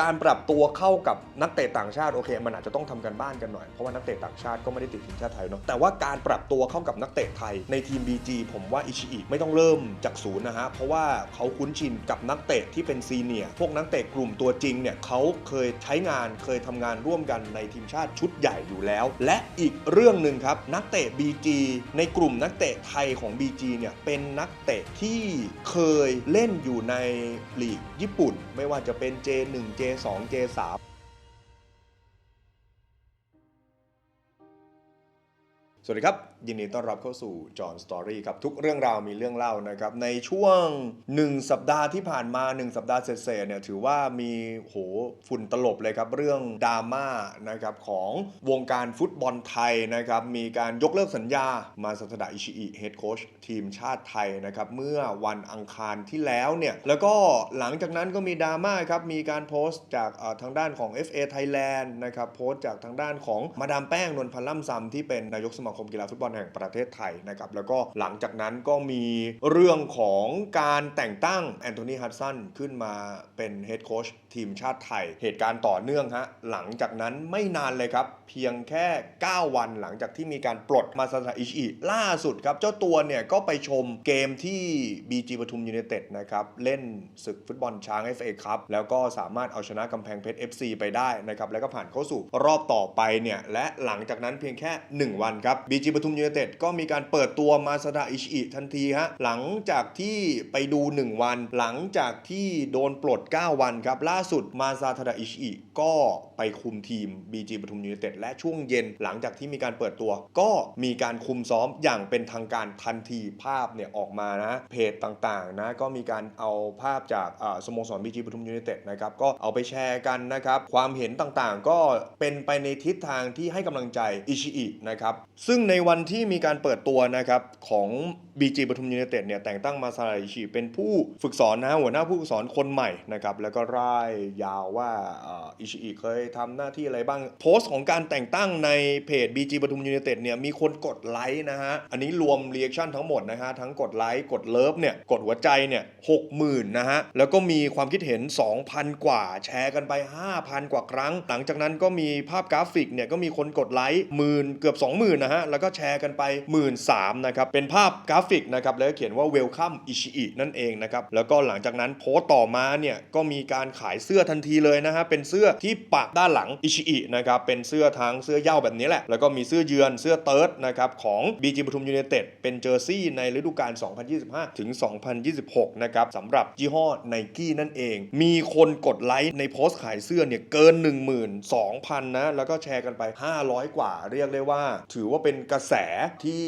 การปรับตัวเข้ากับนักเตะต่างชาติโอเค มันอาจจะต้องทำกันบ้านกันหน่อย เพราะว่านักเตะต่างชาติก็ไม่ได้ติดทีมชาติไทยเนาะแต่ว่าการปรับตัวเข้ากับนักเตะไทยในทีม BG ผมว่าอิชิอิไม่ต้องเริ่มจากศูนย์นะฮะเพราะว่าเขาคุ้นชินกับนักเตะที่เป็นซีเนียร์พวกนักเตะกลุ่มตัวจริงเนี่ยเขาเคยใช้งานเคยทำงานร่วมกันในทีมชาติชุดใหญ่อยู่แล้ว และอีกเรื่องหนึ่งครับนักเตะ BG ในกลุ่มนักเตะไทยของ BG เนี่ยเป็นนักเตะที่เคยเล่นอยู่ในลีกญี่ปุ่น ไม่ว่าจะเป็น J1 J2 J3 สวัสดีครับ ยินดีต้อนรับเข้าสู่จอห์นสตอรี่ครับ ทุกเรื่องราวมีเรื่องเล่านะครับ ในช่วง 1 สัปดาห์ที่ผ่านมา 1 สัปดาห์เศษเนี่ยถือว่ามีโหฝุ่นตลบเลยครับ เรื่องดราม่านะครับของวงการฟุตบอลไทยนะครับ มีการยกเลิกสัญญามาสัตดาอิชิอิเฮดโค้ชทีมชาติไทยนะครับ เมื่อวันอังคารที่แล้วเนี่ย แล้วก็หลังจากนั้นก็มีดราม่าครับ มีการโพสต์จากทางด้านของ FA Thailand นะครับโพสต์จากทางด้านของมาดามแป้งนวลพันธ์ล่ำซำที่เป็นนายกสมาคมกีฬาฟุตบอลแห่งประเทศไทยนะครับแล้วก็หลังจากนั้นก็มีเรื่องของการแต่งตั้งแอนโทนีฮัตสันขึ้นมาเป็นเฮดโค้ชทีมชาติไทย เหตุการณ์ต่อเนื่องฮะหลังจากนั้นไม่นานเลยครับ เพียงแค่ 9 วันหลังจากที่มีการปลดมาซาซาอิชิล่าสุดครับ เจ้าตัวเนี่ยก็ไปชมเกมที่ BG ปทุมยูเนเต็ดนะครับเล่นศึกฟุตบอลช้าง FA ครับแล้วก็สามารถเอาชนะกำแพงเพชร FC ไปได้นะครับแล้วก็ผ่านเข้าสู่รอบต่อไปเนี่ยและหลังจากนั้นเพียงแค่ 1 วันครับ BG ปทุมยูเนเต็ดก็มีการเปิดตัวมาซาดาอิชิทันทีฮะหลังจากที่ไปดู 1 วัน หลังจากที่โดนปลด 9 วันครับล่าสุดมาซาทาดาอิชิก็ไปคุมทีม BG ปทุมยูเนเต็ดและช่วงเย็น หลังจากที่มีการเปิดตัว ก็มีการคุมซ้อมอย่างเป็นทางการทันทีภาพเนี่ยออกมานะเพจต่างๆนะก็มีการเอาภาพจากสโมสร BG ปทุมยูเนเต็ดนะครับก็เอาไปแชร์กันนะครับความเห็นต่างๆ ก็เป็นไปในทิศทางที่ให้กำลังใจอิชิอินะครับซึ่งึ่งในวันที่มีการเปิดตัวนะครับของ BG ปทุมยูเนเต็ดเนี่ยแต่งตั้งมาซาดาอิชิเป็นผู้ฝึกสอนนะฮะหัวหน้าผู้ฝึกสอนคนใหม่นะครับแล้วก็ร่ายยาวว่าอิชิอิเคยทำหน้าที่อะไรบ้าง โพสต์ของการแต่งตั้งในเพจ BG ปทุมยูเนเต็ดเนี่ยมีคนกดไลค์นะฮะ อันนี้รวมเรีแอคชั่นทั้งหมดนะฮะ ทั้งกดไลค์กดเลิฟเนี่ยกดหัวใจเนี่ยหกหมื่นนะฮะ แล้วก็มีความคิดเห็น 2,000 กว่า แชร์กันไป 5,000 กว่าครั้ง หลังจากนั้นก็มีภาพกราฟิกเนี่ยก็มีคนกดไลค์หมื่นเกือบ 20,000นะฮะแล้วก็แชร์กันไปหมื่นสามนะครับ เป็นภาพกราฟิกนะครับ แล้วก็เขียนว่า welcome อิชิอินั่นเองนะครับ แล้วก็หลังจากนั้นโพสต์ต่อมาเนี่ย ก็มีการขายเสื้อทันทีเลยนะฮะ เป็นเสื้อที่ปักด้านหลังอิชิอินะครับ เป็นเสื้อทั้งเสื้อย้าแบบนี้แหละ แล้วก็มีเสื้อเยือน เสื้อเติร์ดนะครับของ BG ปทุมยูเนเต็ด เป็นเจอร์ซี่ในฤดูกาล 2025 ถึง 2026 นะครับสำหรับยี่ห้อไนกี้นั่นเอง มีคนกดไลค์ในโพสต์ขายเสื้อเนี่ยเกิน 12,000นะ แล้วก็แชร์กันไป 500 กว่า เรียกได้ว่า ถือว่าเป็นกระแสที่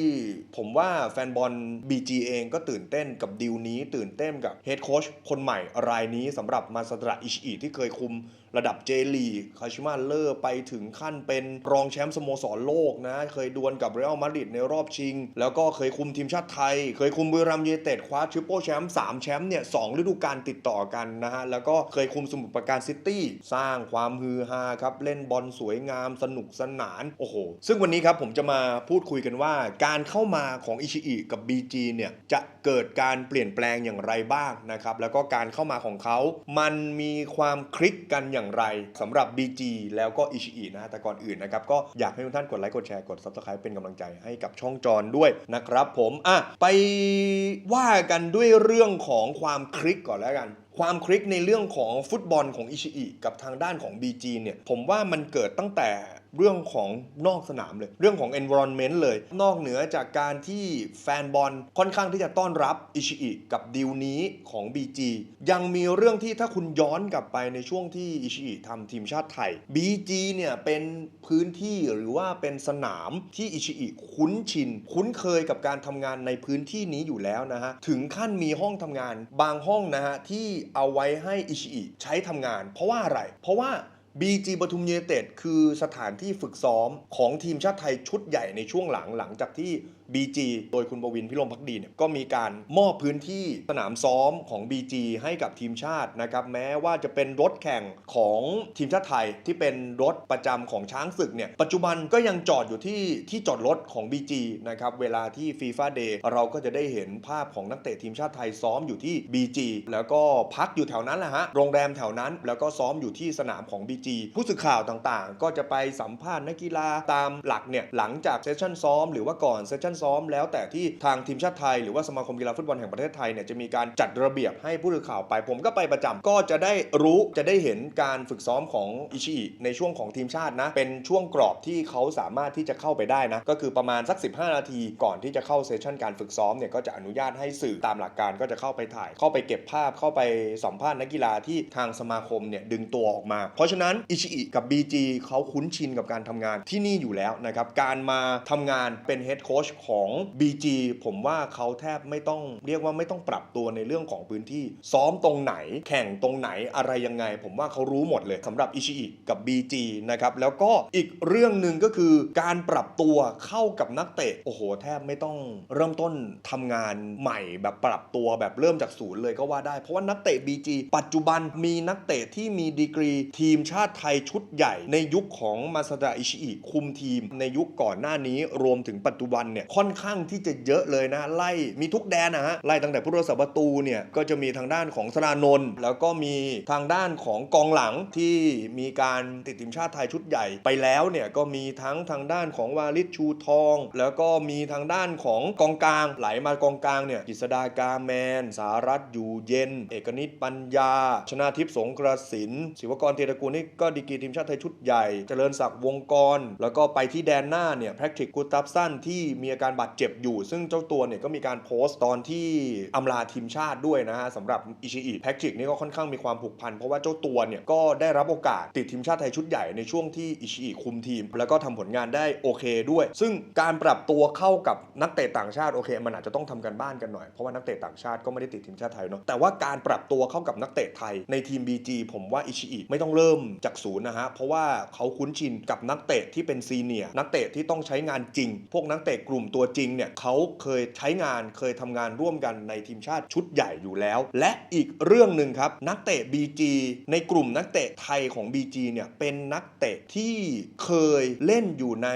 ผมว่าแฟนบอล BG เองก็ตื่นเต้นกับดีลนี้ ตื่นเต้นกับเฮดโค้ชคนใหม่รายนี้สำหรับมาสตราอิชิอิที่เคยคุม ระดับเจลีคาชิมาเลอร์ไปถึงขั้นเป็นรองแชมป์สโมสรโลกนะ เคยดวลกับเรอัลมาดริดในรอบชิง แล้วก็เคยคุมทีมชาติไทย เคยคุมบุรีรัมย์ยูไนเต็ดคว้าทริปเปิลแชมป์3แชมป์เนี่ยสองฤดูกาลติดต่อกันนะฮะ แล้วก็เคยคุมสมุทรปราการซิตี้ สร้างความฮือฮาครับ เล่นบอลสวยงามสนุกสนาน โอ้โห ซึ่งวันนี้ครับผมจะมาพูดคุยกันว่า การเข้ามาของอิชิอิกับ BG เนี่ยจะเกิดการเปลี่ยนแปลงอย่างไรบ้างนะครับ แล้วก็การเข้ามาของเขา มันมีความคลิกกันอย่างไรสำหรับ BG แล้วก็อิชิอินะฮะแต่ก่อนอื่นนะครับ ก็อยากให้ทุกท่านกดไลค์กดแชร์กด Subscribe เป็นกำลังใจให้กับช่องจอนด้วยนะครับผมอะไปว่ากันด้วยเรื่องของความคลิกก่อนแล้วกันความคลิกในเรื่องของฟุตบอลของอิชิอิกับทางด้านของ BG เนี่ยผมว่ามันเกิดตั้งแต่ เรื่องของนอกสนามเลย เรื่องของ environment เลย นอกเหนือจากการที่แฟนบอลค่อนข้างที่จะต้อนรับอิชิอิกับดีลนี้ของ BG ยังมีเรื่องที่ถ้าคุณย้อนกลับไปในช่วงที่อิชิอิทำทีมชาติไทย BG เนี่ยเป็นพื้นที่หรือว่าเป็นสนามที่อิชิอิคุ้นชิน คุ้นเคยกับการทำงานในพื้นที่นี้อยู่แล้วนะฮะ ถึงขั้นมีห้องทำงานบางห้องนะฮะที่เอาไว้ให้อิชิอิใช้ทำงาน เพราะว่าอะไร เพราะว่า BG ปทุมยูเนเต็ดคือสถานที่ฝึกซ้อมของทีมชาติไทยชุดใหญ่ในช่วงหลังหลังจากที่ BG โดยคุณประวินพิรมพักดีเนี่ยก็มีการมอบพื้นที่สนามซ้อมของ BG ให้กับทีมชาตินะครับแม้ว่าจะเป็นรถแข่งของทีมชาติไทยที่เป็นรถประจำของช้างศึกเนี่ยปัจจุบันก็ยังจอดอยู่ที่ที่จอดรถของ BG นะครับเวลาที่ FIFA Day เราก็จะได้เห็นภาพของนักเตะทีมชาติไทยซ้อมอยู่ที่ BG แล้วก็พักอยู่แถวนั้นแหละฮะโรงแรมแถวนั้น แล้วก็ซ้อมอยู่ที่สนามของ BG ผู้สื่อข่าวต่างๆ ก็จะไปสัมภาษณ์นักกีฬาตามหลักเนี่ยหลังจากเซสชั่นซ้อมหรือว่าก่อนเซสชั่นซ้อมแล้วแต่ที่ทางทีมชาติไทย หรือว่าสมาคมกีฬาฟุตบอลแห่งประเทศไทยเนี่ยจะมีการจัดระเบียบให้ผู้สื่อข่าวไป ผมก็ไปประจำก็จะได้รู้จะได้เห็นการฝึกซ้อมของอิชิอิในช่วงของทีมชาตินะ เป็นช่วงกรอบที่เขาสามารถที่จะเข้าไปได้นะ ก็คือประมาณสัก 15 นาทีก่อนที่จะเข้าเซสชั่นการฝึกซ้อมเนี่ยก็จะอนุญาตให้สื่อตามหลักการก็จะเข้าไปถ่าย เข้าไปเก็บภาพเข้าไปสัมภาษณ์นักกีฬาที่ทางสมาคมเนี่ยดึงตัวออกมา เพราะฉะนั้นอิชิอิกับ BG เขาคุ้นชินกับการทำงานที่นี่อยู่แล้วนะครับการมาทำงานเป็นเฮดโค้ชของ BG ผมว่าเขาแทบไม่ต้องเรียกว่าไม่ต้องปรับตัวในเรื่องของพื้นที่ ซ้อมตรงไหน แข่งตรงไหนอะไรยังไง ผมว่าเขารู้หมดเลยสำหรับอิชิอิกับ BG นะครับแล้วก็อีกเรื่องหนึ่งก็คือการปรับตัวเข้ากับนักเตะโอ้โห แทบไม่ต้องเริ่มต้นทำงานใหม่แบบปรับตัวแบบเริ่มจากศูนย์เลยก็ว่าได้ เพราะว่านักเตะ BG ปัจจุบันมีนักเตะที่มีดีกรี ทีมชาติไทยชุดใหญ่ ในยุคของมาซาดะอิชิอิคุมทีม ในยุคก่อนหน้านี้รวมถึงปัจจุบันเนี่ยค่อนข้างที่จะเยอะเลยนะ ไล่มีทุกแดนนะฮะไล่ตั้งแต่ผู้รักษาประตูเนี่ยก็จะมีทางด้านของสรานนท์แล้วก็มีทางด้านของกองหลังที่มีการติดทีมชาติไทยชุดใหญ่ไปแล้วเนี่ยก็มีทั้งทางด้านของวาลิชชูทอง แล้วก็มีทางด้านของกองกลาง ไหลมากองกลางเนี่ยกิษดากาแมน สารัตอยู่เย็น เอกนิตปัญญา ชนาทิพย์สงกระสินศิวกรเทยรกูลนี่ก็ดีกีทีมชาติไทยชุดใหญ่ เจริญศักดิ์วงกร แล้วก็ไปที่แดนหน้าเนี่ยแพทริกกูตับสั้นที่มีอาการการบาดเจ็บอยู่ ซึ่งเจ้าตัวเนี่ยก็มีการโพสต์ตอนที่อำลาทีมชาติด้วยนะฮะสำหรับอิชิอิแพทริกนี่ก็ค่อนข้างมีความผูกพัน เพราะว่าเจ้าตัวเนี่ยก็ได้รับโอกาสติดทีมชาติไทยชุดใหญ่ในช่วงที่อิชิอิคุมทีม แล้วก็ทำผลงานได้โอเคด้วย ซึ่งการปรับตัวเข้ากับนักเตะต่างชาติโอเค มันอาจจะต้องทำกันบ้านกันหน่อยเพราะว่านักเตะต่างชาติก็ไม่ได้ติดทีมชาติไทยเนาะแต่ว่าการปรับตัวเข้ากับนักเตะไทยในทีม BG ผมว่าอิชิอิไม่ต้องเริ่มจากศูนย์นะฮะเพราะว่าเขาคุ้นชินกับนักเตะที่เป็นซีเนียร์นักเตะที่ต้องใช้งานจริง พวกนักเตะกลุ่มตัวจริงเนี่ยเขาเคยใช้งานเคยทำงานร่วมกันในทีมชาติชุดใหญ่อยู่แล้ว และอีกเรื่องหนึ่งครับ นักเตะ BG ในกลุ่มนักเตะไทยของ BG เนี่ยเป็นนักเตะที่เคยเล่นอยู่ใน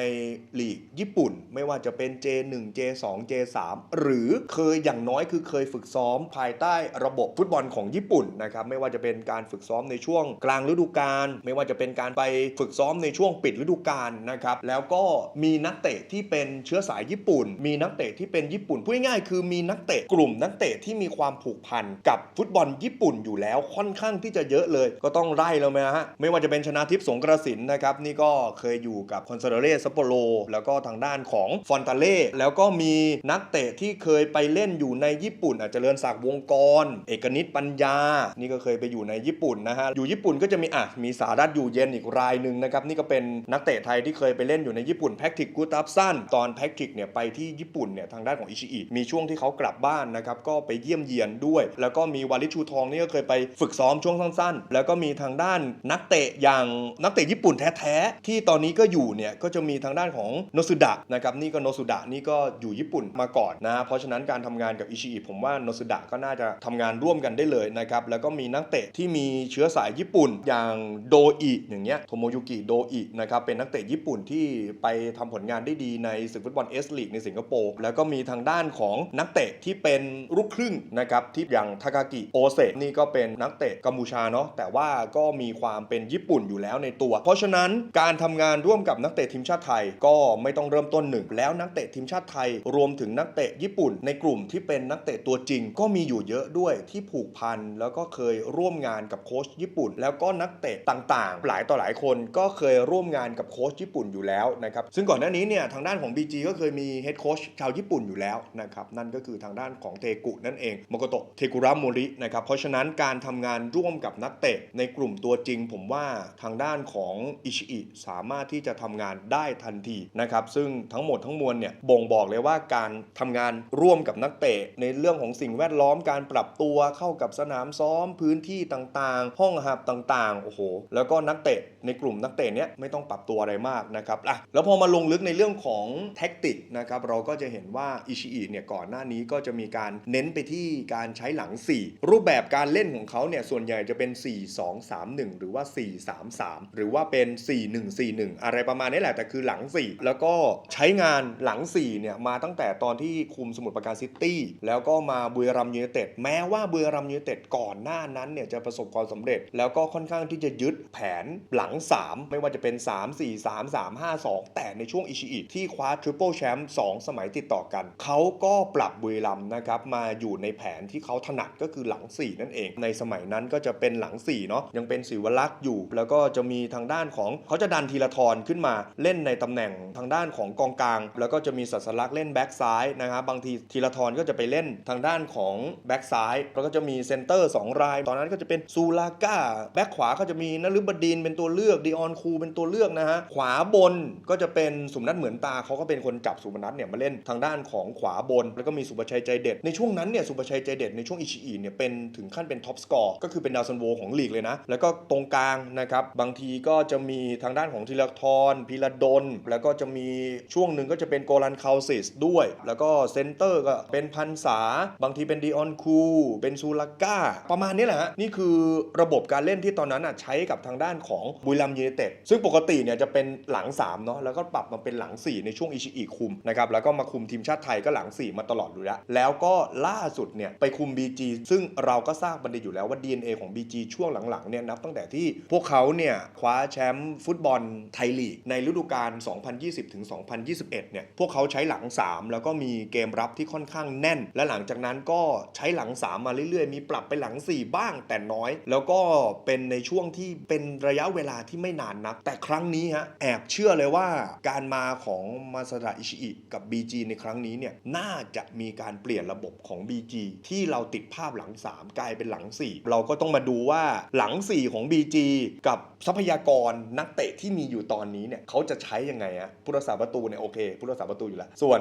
ลีกญี่ปุ่น ไม่ว่าจะเป็น J1 J2 J3 หรือเคยอย่างน้อยคือเคยฝึกซ้อมภายใต้ระบบฟุตบอลของญี่ปุ่นนะครับไม่ว่าจะเป็นการฝึกซ้อมในช่วงกลางฤดูกาลไม่ว่าจะเป็นการไปฝึกซ้อมในช่วงปิดฤดูกาลนะครับแล้วก็มีนักเตะที่เป็นเชื้อสายญี่ปุ่นมีนักเตะที่เป็นญี่ปุ่นพูดง่ายๆคือมีนักเตะกลุ่มนักเตะที่มีความผูกพันกับฟุตบอลญี่ปุ่นอยู่แล้วค่อนข้างที่จะเยอะเลย ก็ต้องไล่แล้วไหมฮะไม่ว่าจะเป็นชนะทิพย์สงกระสินนะครับนี่ก็เคยอยู่กับคอนเซอร์เรสซัปโปโรแล้วก็ทางด้านของฟอนตาเล่แล้วก็มีนักเตะที่เคยไปเล่นอยู่ในญี่ปุ่น อาจจะเจริญศักดิ์วงกร เอกนิตปัญญา นี่ก็เคยไปอยู่ในญี่ปุ่นนะฮะอยู่ญี่ปุ่นก็จะมีอะมีสารัตอยู่เย็นอีกรายหนึ่งนะครับนี่ก็เป็นนักเตะไทยที่เคยไปเล่นอยู่ในญี่ปุ่นแพ็กติกกูตับซันตอนแพ็กติกเนี่ยไปไปที่ญี่ปุ่นเนี่ยทางด้านของอิชิอิมีช่วงที่เขากลับบ้านนะครับก็ไปเยี่ยมเยียนด้วย แล้วก็มีวาลิชูทองนี่ก็เคยไปฝึกซ้อมช่วงสั้นๆ แล้วก็มีทางด้านนักเตะอย่างนักเตะญี่ปุ่นแท้ๆที่ตอนนี้ก็อยู่เนี่ยก็จะมีทางด้านของโนสุดะนะครับนี่ก็โนสุดะนี่ก็อยู่ญี่ปุ่นมาก่อนนะ เพราะฉะนั้นการทำงานกับอิชิอิผมว่าโนสุดะก็น่าจะทำงานร่วมกันได้เลยนะครับแล้วก็มีนักเตะที่มีเชื้อสายญี่ปุ่นอย่างโดอิอย่างเงี้ยโทโมยุกิโดอินะครับเป็นนักเตะญี่ปุ่นที่ไปทำผลงานได้ดีในศึกฟุตบอลเอสลีกในสิงคโปร์แล้วก็มีทางด้านของนักเตะที่เป็นลูกครึ่งนะครับที่อย่างทากากิโอเซนี่ก็เป็นนักเตะกัมพูชาเนาะแต่ว่าก็มีความเป็นญี่ปุ่นอยู่แล้วในตัว เพราะฉะนั้นการทำงานร่วมกับนักเตะทีมชาติไทยก็ไม่ต้องเริ่มต้นหนึ่งแล้วนักเตะทีมชาติไทย รวมถึงนักเตะญี่ปุ่น ในกลุ่มที่เป็นนักเตะตัวจริง ก็มีอยู่เยอะด้วยที่ผูกพันแล้วก็เคยร่วมงานกับโค้ชญี่ปุ่น แล้วก็นักเตะต่างๆ หลายต่อหลายคนก็เคยร่วมงานกับโค้ชญี่ปุ่นอยู่แล้วนะครับซึ่งก่อนหน้านี้เนี่ยทางด้านของ BG ก็เคยมีีเฮดโค้ชชาวญี่ปุ่นอยู่แล้วนะครับนั่นก็คือทางด้านของเทกุนั่นเองโมโกโตะเทกุระโมรินะครับเพราะฉะนั้นการทำงานร่วมกับนักเตะในกลุ่มตัวจริง ผมว่าทางด้านของอิชิอิสามารถที่จะทำงานได้ทันทีนะครับซึ่งทั้งหมดทั้งมวลเนี่ยบ่งบอกเลยว่าการทำงานร่วมกับนักเตะ ในเรื่องของสิ่งแวดล้อมการปรับตัวเข้ากับสนามซ้อมพื้นที่ต่างๆ ห้องหับต่างๆโอ้โหแล้วก็นักเตะในกลุ่มนักเตะเนี้ยไม่ต้องปรับตัวอะไรมากนะครับอะแล้วพอมาลงลึกในเรื่องของแท็กติกนะครับเราก็จะเห็นว่าอิชิอิเนี่ยก่อนหน้านี้ก็จะมีการเน้นไปที่การใช้หลัง 4 รูปแบบการเล่นของเขาเนี่ยส่วนใหญ่จะเป็น 4 2 3 1 หรือว่า 4 3 3 หรือว่าเป็น 4 1 4 1 อะไรประมาณนี้แหละแต่คือหลัง 4 แล้วก็ใช้งานหลัง4เนี่ยมาตั้งแต่ตอนที่คุมสมุทรปราการซิตี้แล้วก็มาบุรีรัมย์ยูไนเต็ดแม้ว่าบุรีรัมย์ยูไนเต็ดก่อนหน้านั้นเนี่ยจะประสบความสำเร็จ แล้วก็ค่อนข้างที่จะยึดแผนหลัง 3 ไม่ว่าจะเป็น 3 4 3 3 5 2 แต่ในช่วงอิชิอิที่คว้าทริปเปิลแชมป์2 สมัยติดต่อกัน เขาก็ปรับบุรีรัมนะครับมาอยู่ในแผนที่เขาถนัดก็คือหลัง 4 นั่นเอง ในสมัยนั้นก็จะเป็นหลัง4เนาะยังเป็นศิวลักษ์อยู่ แล้วก็จะมีทางด้านของเขาจะดันทีละทรขึ้นมาเล่นในตำแหน่งทางด้านของกองกลาง แล้วก็จะมีสัสลักษ์เล่นแบ็กซ้ายนะครับบางทีทีละทรก็จะไปเล่นทางด้านของแบ็กซ้ายแล้วก็จะมีเซนเตอร์2ราย ตอนนั้นก็จะเป็นซูลาก้าแบ็กขวาก็จะมีนฤบดินเป็นตัวเลือกดีออนคูเป็นตัวเลือกนะฮะขวาบนก็จะเป็นสุมนัทเหมือนตาเขาก็เป็นคนจับสุมนัทเนี่ยมาเล่นทางด้านของขวาบน แล้วก็มีสุประชัยใจเด็ด ในช่วงนั้นเนี่ยสุประชัยใจเด็ดในช่วงอิชิอิเนี่ยเป็นถึงขั้นเป็นท็อปสกอร์ก็คือเป็นดาวซันโวของลีกเลยนะ แล้วก็ตรงกลางนะครับบางทีก็จะมีทางด้านของธีรทรพีระดลแล้วก็จะมีช่วงหนึ่งก็จะเป็นโกลันคาซิสด้วย แล้วก็เซนเตอร์ก็เป็นพันษา บางทีเป็นดีออนคูเป็นซูลาก้า ประมาณนี้แหละฮะนี่คือระบบการเล่นที่ตอนนั้นอะใช้กับทางด้านของบุรีรัมย์ยูไนเต็ดซึ่งปกติเนี่ยจะเป็นหลัง3เนาะแล้วก็ปรับมาเป็นหลัง 4 ในช่วงอิชิอิคุมนะครับแล้วก็มาคุมทีมชาติไทยก็หลัง 4 มาตลอดอยู่แล้วแล้วก็ล่าสุดเนี่ยไปคุม BG ซึ่งเราก็ทราบบันดีอยู่แล้วว่า DNA ของ BG ช่วงหลังๆเนี่ยนับตั้งแต่ที่พวกเขาเนี่ยคว้าแชมป์ฟุตบอลไทยลีกในฤดูกาล 2020ถึง2021 เนี่ยพวกเขาใช้หลัง 3 แล้วก็มีเกมรับที่ค่อนข้างแน่น และหลังจากนั้นก็ใช้หลัง 3 มาเรื่อยๆ มีปรับไปหลัง 4 บ้างแต่น้อย แล้วก็เป็นในช่วงที่เป็นระยะเวลาที่ไม่นานนัก แต่ครั้งนี้ฮะแอบเชื่อเลยว่าการมาของมาซาดะอิชิอิกับ BG ในครั้งนี้เนี่ยน่าจะมีการเปลี่ยนระบบของ BG ที่เราติดภาพหลัง 3 กลายเป็นหลัง 4 เราก็ต้องมาดูว่าหลัง 4 ของ BG กับทรัพยากรนักเตะที่มีอยู่ตอนนี้เนี่ยเขาจะใช้ยังไงอะผู้รักษาประตูเนี่ยโอเคผู้รักษาประตูอยู่แล้ว ส่วน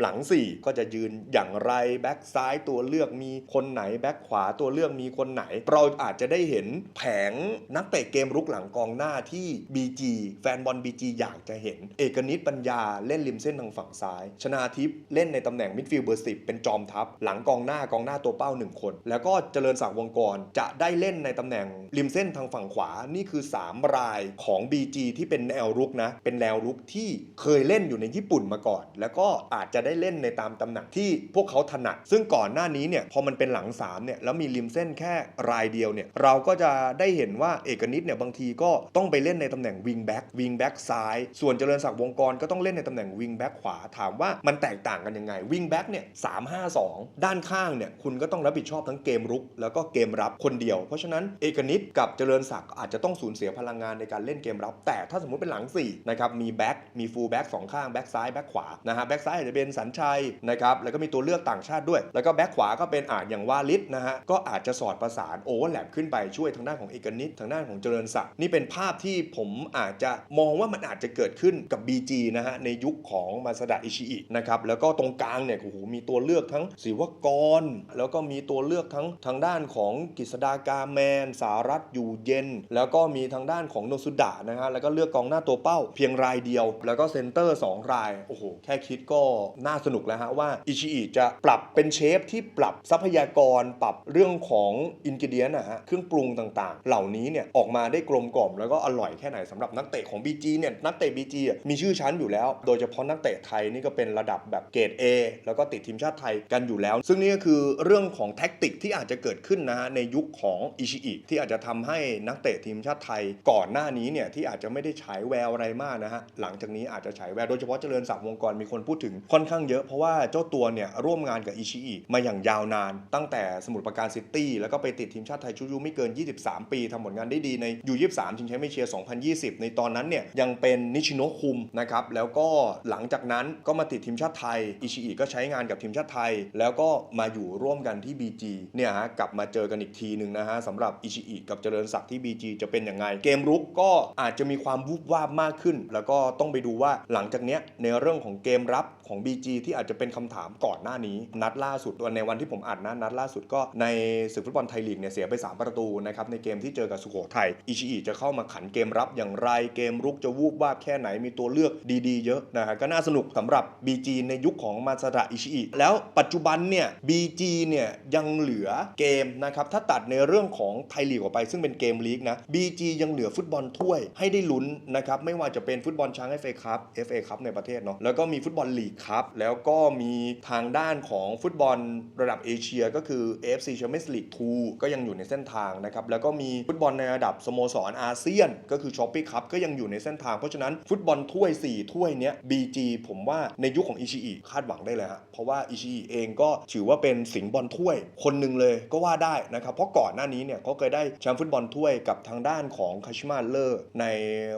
หลัง 4 ก็จะยืนอย่างไรแบ็กซ้ายตัวเลือกมีคนไหนแบ็กขวาตัวเลือกมีคนไหน เราอาจจะได้เห็นแผงนักเตะเกมรุกหลังกองหน้าที่ BG แฟนบอล BG อยากจะเห็น เอกนิตปัญญาเล่นริมเส้นทางฝั่งซ้าย ชนาทิพย์เล่นในตำแหน่งมิดฟิลด์เบอร์สิเป็นจอมทัพ หลังกองหน้ากองหน้าตัวเป้าหนึ่งคน แล้วก็เจริญศักดิ์วงกรจะได้เล่นในตำแหน่งริมเส้นทางฝั่งขวานี่คือ 3 รายของ BG ที่เป็นแนวรุกนะ เป็นแนวรุกที่เคยเล่นอยู่ในญี่ปุ่นมาก่อน แล้วก็อาจจะได้เล่นในตามตำแหน่งที่พวกเขาถนัด ซึ่งก่อนหน้านี้เนี่ยพอมันเป็นหลัง3เนี่ยแล้วมีริมเส้นแค่รายเดียวเนี่ยเราก็จะได้เห็นว่าเอกนิตเนี่ยบางทีก็ต้องไปเล่นในตำแหน่งวิงแบ็กวิงแบ็กซ้าย ส่วนเจริญศักดิ์วงกรก็ต้องเล่นในตำแหน่งวิงแบ็กขวาถามว่ามันแตกต่างกันยังไงวิ่งแบ็กเนี่ยสามห้าสองด้านข้างเนี่ยคุณก็ต้องรับผิดชอบทั้งเกมรุก แล้วก็เกมรับคนเดียว เพราะฉะนั้นเอกนิตกับเจริญศักดิ์อาจจะต้องสูญเสียพลังงานในการเล่นเกมรับ แต่ถ้าสมมติเป็นหลัง4นะครับมีแบ็กมีฟูลแบ็กสองข้างแบ็กซ้ายแบ็กขวานะฮะแบ็กซ้ายอาจจะเป็นสัญชัยนะครับแล้วก็มีตัวเลือกต่างชาติด้วย แล้วก็แบ็กขวาก็เป็นอาจอย่างวาลิสนะฮะก็อาจจะสอดประสานโอเวอร์แลปขึ้นไปช่วยทางด้านของเอกนิตทางด้านของเจริญศักดิ์นี่เป็นภาพที่ผมอาจจะมองว่ามันอาจจะเกิดขึ้นกับ BG นะฮะในยุคของมาซาดะอิชิอินะครับแล้วก็ตรงกลางเนี่ยโอ้โหมีตัวเลือกทั้งศิวกร แล้วก็มีตัวเลือกทั้งทางด้านของกฤษดากาแมน สารัตอยู่เย็น แล้วก็มีทางด้านของโนสุดะนะฮะแล้วก็เลือกกองหน้าตัวเป้าเพียงรายเดียว แล้วก็เซนเตอร์ 2 รายโอ้โหแค่คิดก็น่าสนุกแล้วฮะว่าอิชิอิจะปรับเป็นเชฟที่ปรับทรัพยากรปรับเรื่องของอินกิเดียนนะฮะเครื่องปรุงต่างๆ เหล่านี้เนี่ยออกมาได้กลมกล่อมแล้วก็อร่อยแค่ไหนสำหรับนักเตะของ BG เนี่ยนักเตะ BG มีชื่อชั้นอยู่แล้ว โดยเฉพาะนักเตะไทยนี่ก็เป็นระดับแบบเกรด A แล้วก็ติดทีมชาติไทยกันอยู่แล้ว ซึ่งนี่ก็คือเรื่องของแท็กติกที่อาจจะเกิดขึ้นนะฮะในยุคของอิชิอิที่อาจจะทำให้นักเตะทีมชาติไทยก่อนหน้านี้เนี่ยที่อาจจะไม่ได้ฉายแววอะไรมากนะฮะหลังจากนี้อาจจะฉายแววโดยเฉพาะเจริญศักดิ์วงกรมีคนพูดถึงค่อนข้างเยอะเพราะว่าเจ้าตัวเนี่ยร่วมงานกับอิชิอิมาอย่างยาวนาน ตั้งแต่สมุทรปราการซิตี้แล้วก็ไปติดทีมชาติไทยชุดอายุไม่เกิน 23 ปีทำผลงานได้ดีในยู23ชิงแชมป์เอเชีย 2020 ในตอนนั้นเนี่ยยังเป็นนิชิโนะคุมนะครับแล้วก็หลังจากนั้นก็มาติดทีมชาติไทย อิชิอิก็ใช้งานกับทีมชาติไทย แล้วก็มาอยู่ร่วมกันที่ BG เนี่ยฮะกลับมาเจอกันอีกทีหนึ่งนะฮะสำหรับอิชิอิกับเจริญศักดิ์ที่ BG จะเป็นยังไง เกมรุกก็อาจจะมีความวูบวาบมากขึ้น แล้วก็ต้องไปดูว่าหลังจากเนี้ยในเรื่องของเกมรับของ BG ที่อาจจะเป็นคำถามก่อนหน้านี้ นัดล่าสุดวันในวันที่ผมอ่านนะนัดล่าสุดก็ในศึกฟุตบอลไทยลีกเนี่ยเสียไป 3 ประตูนะครับในเกมที่เจอกับสุโขทัยอิชิอิจะเข้ามาขันเกมรับอย่างไรเกมรุกจะวูบวาบแค่ไหนมีตัวเลือกดีๆ เยอะนะฮะก็น่าสนุกสำหรับ BG ในยุคของมาซาดะอิชิอิแล้วปัจจุบันเนี่ย BG เนี่ยยังเหลือเกมนะครับถ้าตัดในเรื่องของไทยลีกออกไปซึ่งเป็นเกมลีกนะ BG ยังเหลือฟุตบอลถ้วยให้ได้ลุ้นนะครับไม่ว่าจะเป็นฟุตบอลช้าง FA ครับ FA ครับในประเทศเนาะแล้วก็มีฟุตบอลลีกครับแล้วก็มีทางด้านของฟุตบอลระดับเอเชียก็คือ AFC Champions League 2ก็ยังอยู่ในเส้นทางนะครับแล้วก็มีฟุตบอลในระดับสโมสรอาเซียน ก็คือช้อปปี้คัพก็ยังอยู่ในเส้นทางเพราะฉะนั้นฟุตบอลถ้วย 4 ถ้วยเนี้ย BG ผมว่าในยุคของอิชิอิคาดหวังได้เลยฮะเพราะว่าอิชิอิเองก็ถือว่าเป็นสิงบอลถ้วยคนหนึ่งเลยก็ว่าได้นะครับ เพราะก่อนหน้านี้เนี่ยเขาเคยได้แชมป์ฟุตบอลถ้วยกับทางด้านของคาชิมาเลอร์ใน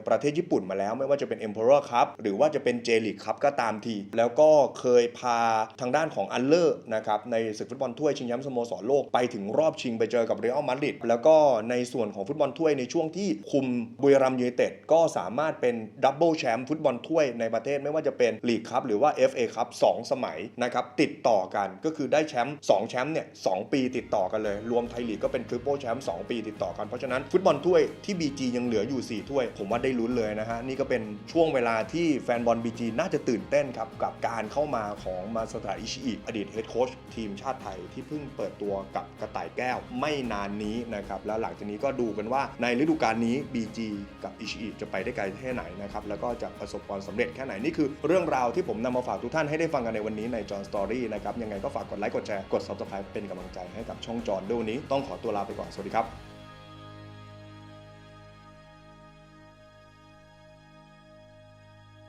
ประเทศญี่ปุ่นมาแล้ว ไม่ว่าจะเป็น Emperor Cup หรือว่าจะเป็น J League Cup ก็ตามที แล้วก็เคยพาทางด้านของอัลเลอร์นะครับในศึกฟุตบอลถ้วยชิงแชมป์สโมสรโลกไปถึงรอบชิงไปเจอกับเรอัลมาดริดแล้วก็ในส่วนของฟุตบอลถ้วยในช่วงที่คุมบุรีรัมย์ยูไนเต็ดก็สามารถเป็นดับเบิลแชมป์ฟุตบอลถ้วยในประเทศไม่ว่าจะเป็นลีกคัพหรือว่า FA คัพ2สมัยนะครับติดต่อกันก็คือได้แชมป์2แชมป์เนี่ยสปีติดต่อกันเลย รวมไทยลีกก็เป็นทริปเปิลแชมป์2ปีติดต่อกันเพราะฉะนั้นฟุตบอลถ้วยที่ BG ยังเหลืออยู่ 4 ถ้วย ผมว่าได้ลุ้นเลยนะฮะ นี่ก็เป็นช่วงเวลาที่แฟนบอล BG น่าจะตื่นเต้นครับ กับการเข้ามาของมาสตาอิชิอิอดีตเฮดโค้ชทีมชาติไทยที่เพิ่งเปิดตัวกับกระต่ายแก้วไม่นานนี้นะครับแล้วหลังจากนี้ก็ดูกันว่าในฤดูกาลนี้ BG กับอิชิอิจะไปได้ไกลแค่ไหนนะครับแล้วก็จะประสบความสำเร็จแค่ไหนนี่คือเรื่องราวที่ผมนำมาฝากทุกท่านให้ได้ฟังกันในวันนี้ในจอห์นสตอรี่นะครับยังไงก็ฝากกดไลค์กดแชร์กด subscribe เป็นกำลังใจให้กับช่องจอห์นด้วยวันนี้ต้องขอตัวลาไปก่อนสวัสดีครับ